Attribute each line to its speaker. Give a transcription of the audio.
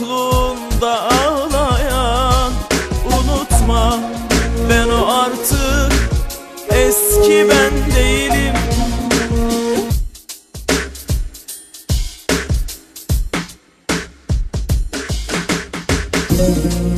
Speaker 1: yokluğunda ağlayan Unutma ben o artık eski ben değilim. Sana